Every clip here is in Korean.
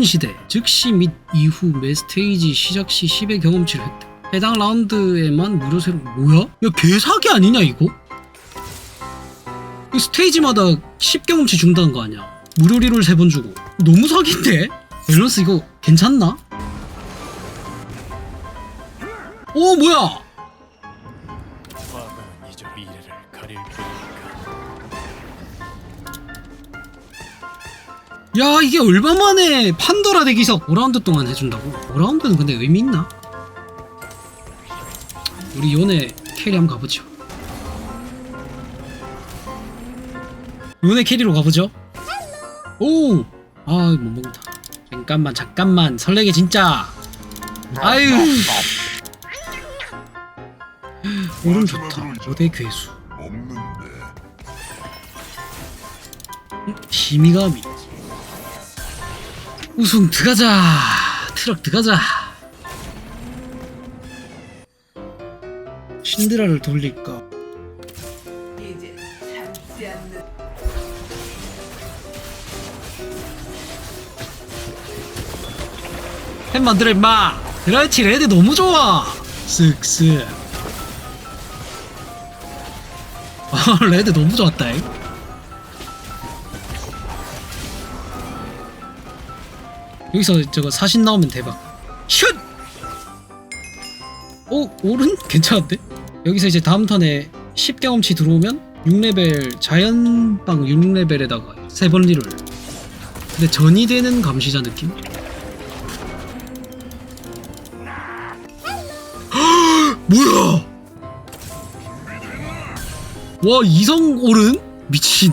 새로운 시대 즉시 및 이후 매 스테이지 시작 시 10의 경험치를 획득 해당 라운드에만 무료 새로 뭐야? 야 개사기 아니냐 이거? 이 스테이지마다 10 경험치 준다는 거 아니야 무료 리롤 3번 주고 너무 사기인데? 밸런스 이거 괜찮나? 오 뭐야 야 이게 얼마만에 판도라 대기석 5라운드 동안 해준다고? 5라운드는 근데 의미 있나? 우리 요네 캐리 한번 가보죠. 요네 캐리로 가보죠. 오! 아못 먹는다. 잠깐만 잠깐만. 설레게 진짜! 아유! 오름 좋다. 어대 괴수. 없는데. 희미감이 우승 들어가자. 트럭 들어가자. 신드라를 돌릴까? 햄 만들어 임마. 그렇지 레드 너무 좋아. 쓱쓱. 아 레드 너무 좋았다 잉. 여기서 저거 사신 나오면 대박 슛! 오 오른? 괜찮은데? 여기서 이제 다음 턴에 10 경험치 들어오면 6레벨 자연방 6레벨에다가 세 번 리롤 근데 전이 되는 감시자 느낌? 뭐야? 와 이성 오른? 미친.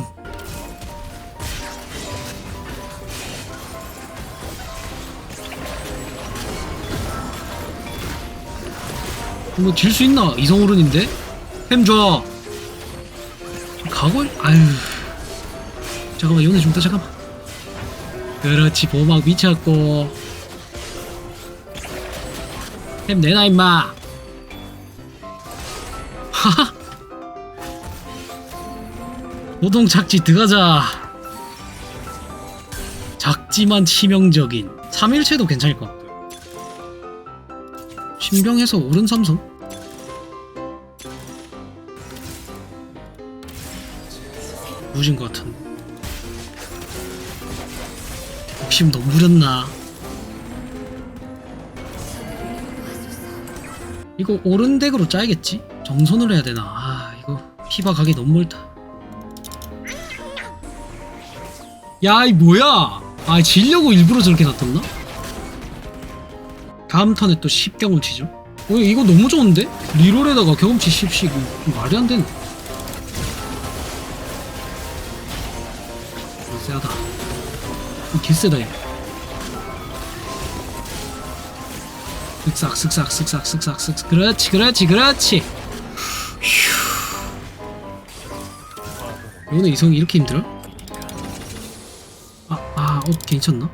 이거 질 수 있나? 이성 오른인데? 햄 줘. 각오를 아유. 잠깐만 연애 좀더 잠깐만. 그렇지 보막 미쳤고. 햄 내놔 임마. 하하. 노동 착지 들어가자. 작지만 치명적인 3일체도 괜찮을 것 같고요. 신병에서 오른 삼성? 무진 것 같은. 욕심 너무 부렸나? 이거 오른 덱으로 짜야겠지? 정선을 해야 되나? 아 이거 피바 가기 너무 멀다. 야 이 뭐야? 아 질려고 일부러 저렇게 놔뒀나? 다음 턴에 또 10 경험치죠? 어 이거 너무 좋은데? 리롤에다가 경험치 10씩 이거 말이 안 되네. 어, 세하다. 이 개쎄다 얘. 쓱싹 쓱싹 쓱싹 쓱싹 쓱싹 그렇지 그렇지 그렇지 휴 오늘 이성이 이렇게 힘들어? 아, 아, 어, 괜찮나?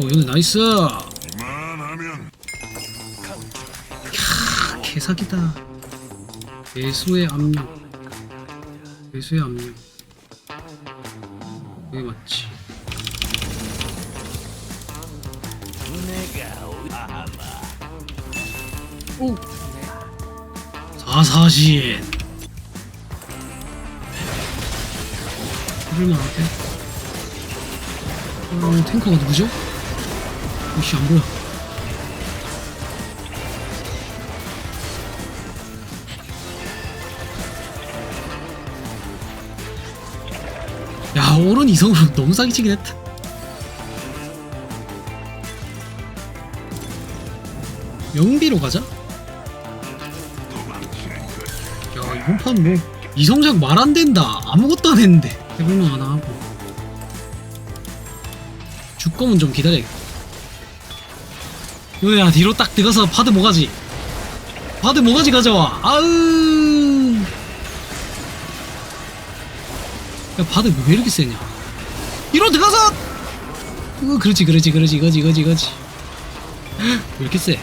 어, 요네 나이스! 이만하면 캬, 개사기다. 예수의 압력. 예수의 압력. 여기 맞지. 오! 사사신. 해볼만한데? 어, 탱커가 누구죠? 오씨, 안 보여. 야, 오른 이성으로 너무 사기치긴 했다. 영비로 가자. 야, 이번 판 뭐, 이성작 말 안 된다. 아무것도 안 했는데. 해볼만 하나 하고. 주검은 좀 기다려야겠다. 요야, 뒤로 딱 들어가서 파드 모가지. 파드 모가지 가져와. 아으. 야, 바드 왜 이렇게 세냐? 이로 들어가서! 어, 그렇지, 그렇지, 그렇지, 이거지, 이거지, 이거지. 왜 이렇게 세?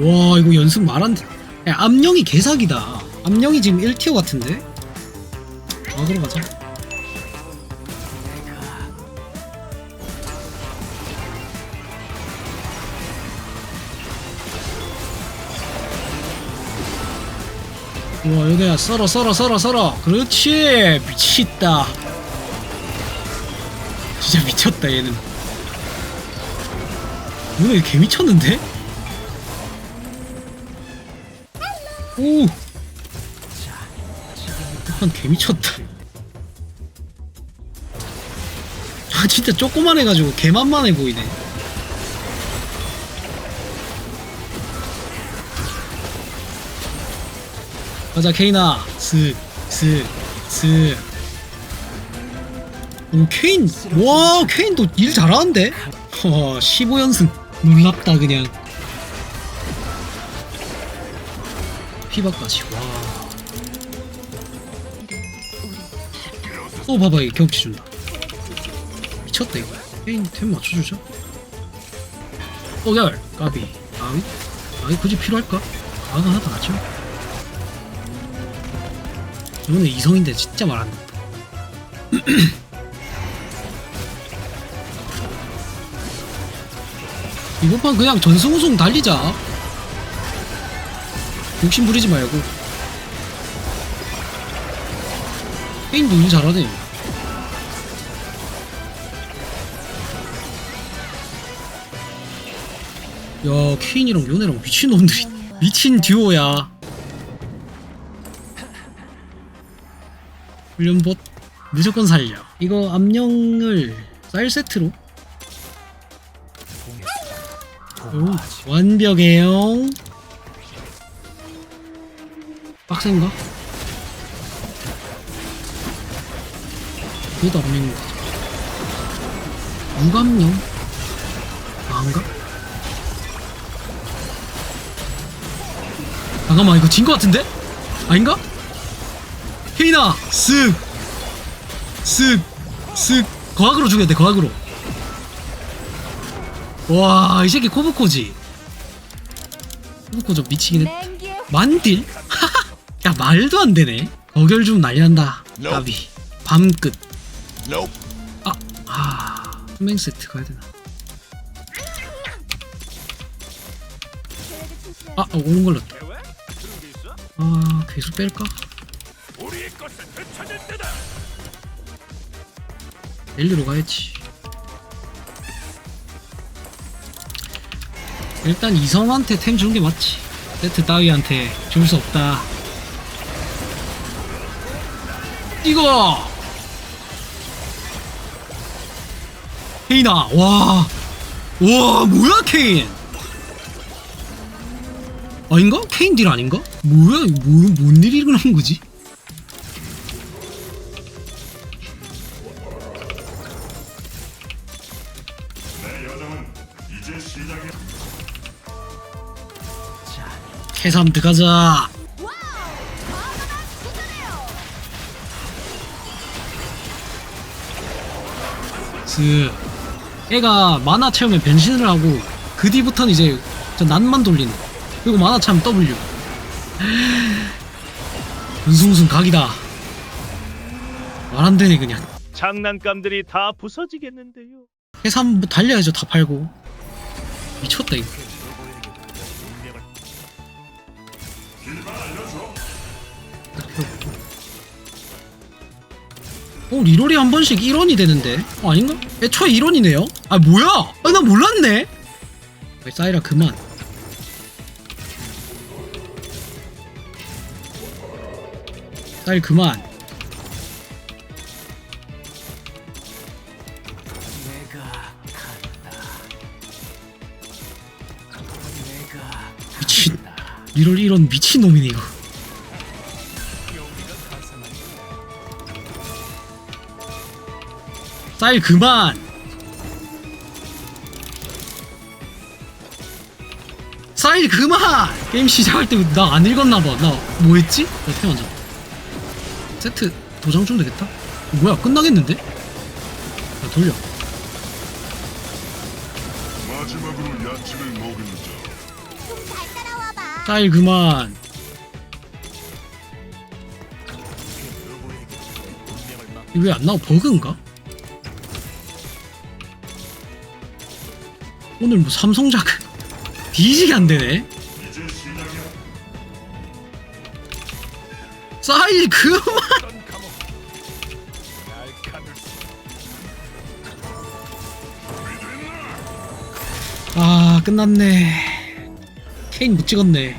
와, 이거 연습 돼. 야, 암령이 개사기다. 암령이 지금 1티어 같은데? 아, 들어가자. 우와 여기야 썰어 썰어 썰어 썰어. 그렇지. 미치겠다. 진짜 미쳤다 얘는. 오늘 개 미쳤는데? 오! 한개 미쳤다. 아 진짜 조그만 해가지고 개만만해 보이네 가자 케인아 슥슥슥 오 케인. 와 케인도 일 잘하는데? 허 15연승. 놀랍다 그냥. 피바까지. 와또 봐봐 이 경치 준다. 미쳤다 이거. 케인 템 맞춰주자 오열 까비. 아위 아위 굳이 필요할까? 아가 하다 낫죠 이번에 이성인데 진짜 말한다 이번 판 그냥 전승 우승 달리자. 욕심 부리지 말고. 게임도 일 잘하네. 야 케인이랑 요네랑 미친놈들이 미친 듀오야 훈련봇 무조건 살려 이거 암령을 쌀 세트로 오, 완벽해요 빡센가? 그래도 암령인 거죠 무감령 아닌가? 잠깐만 이거 진 거 같은데? 아닌가? 케이나 쓱! 쓱! 쓱! 거학으로 죽여야 돼 거학으로 와, 이 새끼 코브코지. 코브코 좀 미치긴 했다. 만딜? 야, 말도 안 되네. 어결 좀 난리 난다. 나비. 밤끝. 아, 아. 투맹 세트 가야 되나? 아, 어, 오른 걸렸다. 아, 계속 뺄까? 되찾을 때다. 랠리로 가야지. 일단 이성한테 템 주는 게 맞지. 세트 따위한테 줄 수 없다. 이거! 케인아, 와. 와, 뭐야, 케인! 아닌가? 케인 딜 아닌가? 뭐야, 뭐, 뭔 일이 일어난 거지? 해삼 들어가자. 그 애가 만화 채우면 변신을 하고 그 뒤부터는 이제 저 난만 돌리는 그리고 만화 차면 W. 은숭숭 각이다. 말 안 되네 그냥. 장난감들이 다 부서지겠는데요. 해삼 뭐 달려야죠 다 팔고. 미쳤다 이거 어 리롤이 한 번씩 1원이 되는데 어, 아닌가? 애초에 1원이네요? 아 뭐야? 아 나 몰랐네 왜 사이라 그만 사이 그만 리롤 1원 미친놈이네 이거 쌀 그만! 쌀 그만! 게임 시작할 때 나 안 읽었나봐. 나 뭐했지? 어떻게 먼저 세트 도장 좀 되겠다? 뭐야 끝나겠는데? 야 돌려 자. 쌀 그만 왜 안 나와 버그인가? 오늘 뭐 삼성작 뒤지게 안 되네. 사일 그만 아 끝났네 케인 못 찍었네.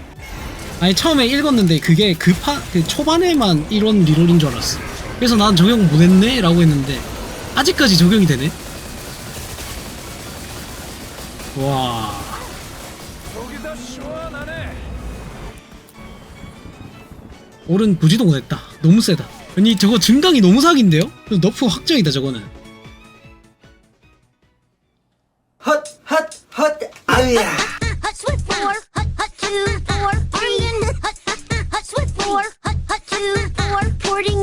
아니 처음에 읽었는데 그게 그파 그 초반에만 이런 리롤인 줄 알았어. 그래서 난 적용 못 했네? 라고 했는데 아직까지 적용이 되네? 와. 오른 보지도 못했다. 너무 세다. 아니 저거 증강이 너무 사기인데요? 너프 확정이다 저거는